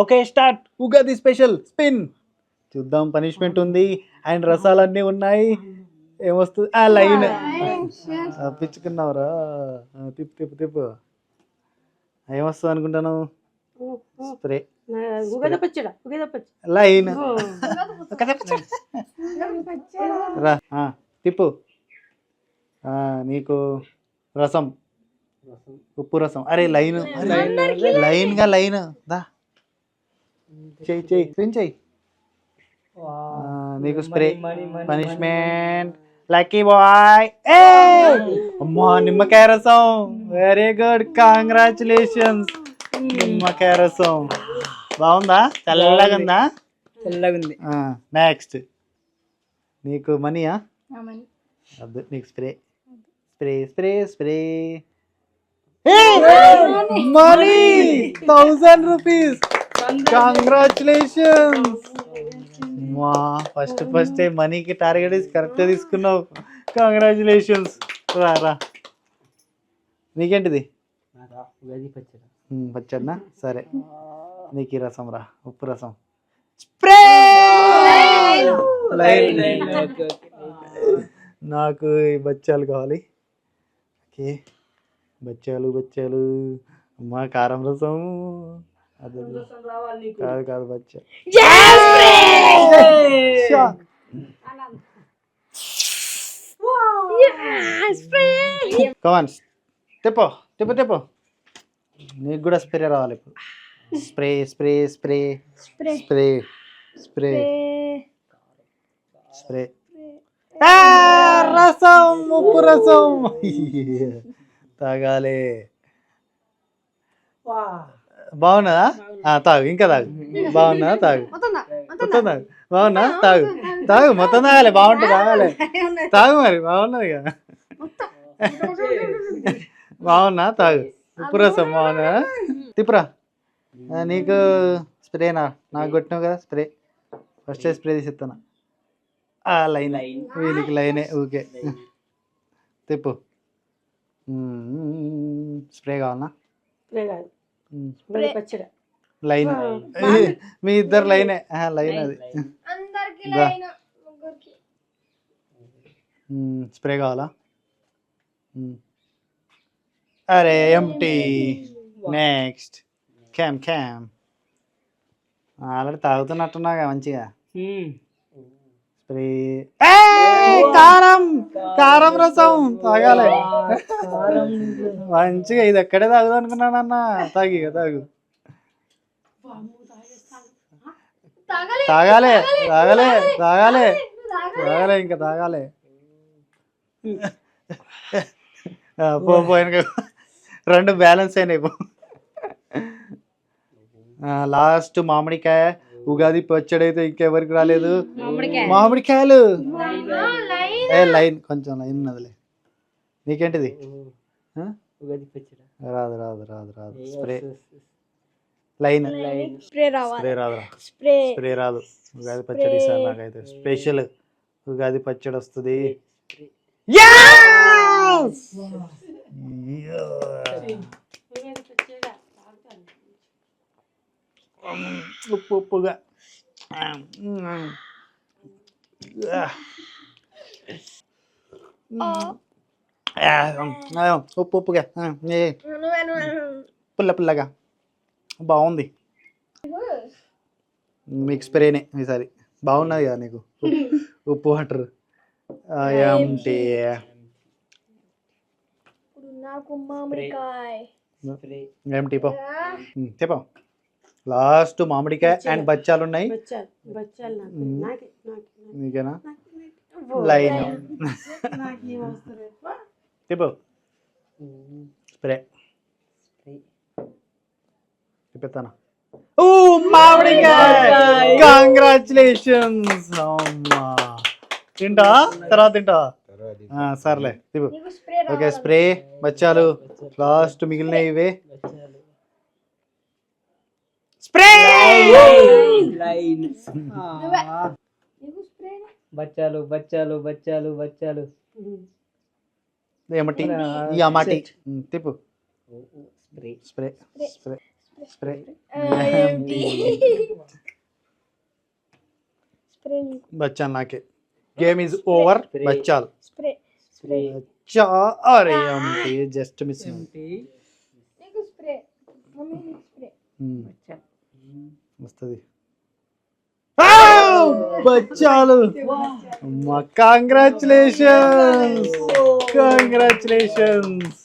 Okay start. Ugadi special spin. చూద్దాం punishment ఉంది. And రసాలన్నీ ఉన్నాయి. ఏమొస్తుంది ఆ లైన్. పిచ్చుకున్నావురా. తిప్పు తిప్పు తిప్పు. ఏమొస్తుంది అనుకుంటాను? స్ప్రే. ఉగద పచ్చడ? ఉగద పచ్చడ? లైన్. రా. ఆ, తిప్పు. ఆ, నీకు రసం. ఉప్పు రసం. అరే లైన్. లైన్. గా లైన్. దా. చెయ్యి చెయ్యి స్పిన్ చెయ్యి. నీకు స్ప్రే పనిష్మెంట్. Lucky boy. ఏ అమ్మా నిమ్మకాయ రసం. Very good. కాంగ్రాచులేషన్స్. నిమ్మకాయ రసం. బాగుందా? చల్లగా ఉందా? చల్లగా ఉంది. నెక్స్ట్. నీకు మనీయా? వద్దు నీకు spray. Spray spray spray. Money. Thousand rupees. Congratulations మా ఫస్ట్ ఫస్ట్ మనీకి టార్గెట్ ఇస్ కరెక్ట్ తీసుకున్నావు. కంగ్రాచులేషన్స్ రా రా. నీకేంటిది? పచ్చడినా? సరే. నీకు ఈ రసం రా. ఉప్పు రసం. స్ప్రే లైన్ నాకు ఈ బచ్చాలు కావాలి. ఓకే. బచ్చాలు బచ్చాలు. అమ్మా కారం రసం కాదు కాదు బచ్చా. On. తిప్పో తిప్పు తిప్పు. నీకు కూడా స్ప్రే రావాలి ఇప్పుడు. Spray spray spray spray spray spray ఆ, రసం ఉప్పు రసం. తాగాలి. బాగున్నదా? తాగు ఇంకా తాగు. బాగున్నదా? తాగు. మొత్తం తాగు బాగున్నా? తాగు. తాగు. మొత్తం తాగాలి. బాగుంటుంది? తాగాలి తాగు మరి బాగున్నది కదా బాగున్నా? తాగు. ఉప్పు రసం బాగున్నా. తిప్పురా. నీకు స్ప్రేనా నాకు కొట్టినావు కదా స్ప్రే. ఫస్ట్ స్ప్రే తీసి ఇస్తాను ఆ లైన్. వీనికి లైనే ఊకే. తిప్పు. స్ప్రే కావాలనా? స్ప్రే. ఉగద పచ్చడ. లైన్. మీ ఇద్దరు లైనే. ఆ, లైన్ అది. స్ప్రే కావాలా. అరే ఎంటీ నెక్స్ట్. Cam cam. ఆల్రెడీ తాగుతున్నట్టున్నాగా మంచిగా. కారం! కారం రసం! తాగాలి. మంచిగా ఇది ఎక్కడే తాగుదాం అనుకున్నానన్న తాగి తాగు. తాగాలి. తాగాలి తాగాలి. తాగాలి ఇంకా తాగాలి. ఆ, పో పో వెనక. రెండు బ్యాలెన్స్ అయినాయి లాస్ట్ మామిడికాయ. ఉగాది పచ్చడి అయితే ఇంకెవరికి రాలేదు? మామిడికాయలు. ఏ లైన్ కొంచెం లైన్ ఉన్నదిలే. నీకేంటిది? ఆ? ఉగాది పచ్చడి. రాదు రాదు రాదు రాదు. స్ప్రే. లైన్. స్ప్రే రాదు స్ప్రే. స్ప్రే రాదు. ఉగాది పచ్చడి సార్ నాకైతే స్పెషల్. ఉగాది పచ్చడి వస్తుంది. ఉగద ఉప్పు ఉప్పుగా ఉప్పు ఉప్పుగా ఏ, పుల్ల పుల్లగా బాగుంది మీకు స్ప్రేనే ఈసారి బాగున్నది కదా నీకు ఉప్పు వాటర్ ఇప్పుడు నాకు మామిడికాయ ఏంటి పో చెప్పా లాస్ట్ మామిడికాయ అండ్ బచ్చాలు ఉన్నాయి. బచ్చాలు బచ్చాలు నాకు. మ్మ్. నాకే నాకే నీకేనా? నాకే లైన్ చెప్పు స్ప్రే. చెప్పేస్తానా ఓ మామిడికాయ. కంగ్రాచులేషన్స్ అమ్మా. తింటా? తర్వాత తింటా? ఆ, సర్లే తిప్పు. నీకు స్ప్రే ఓకే స్ప్రే బచ్చాలు లాస్ట్ మిగిలిన ఇవే స్ప్రే లైన్ నీకు స్ప్రే బచ్చాలు బచ్చాలు బచ్చాలు బచ్చాలు. ఏమటి ఈ అమాటి తిప్పు. Spray. Spray spray. Spray spray. నీకు. Game is over. Spray. బచ్చాల్. స్ప్రే. స్ప్రే. బచ్చా. అరే జస్ట్ మిస్ నీకు స్ప్రే. స్ప్రే. వస్తుంది. బచ్చాలు. అమ్మా కంగ్రాచులేషన్స్ కంగ్రాచులేషన్స్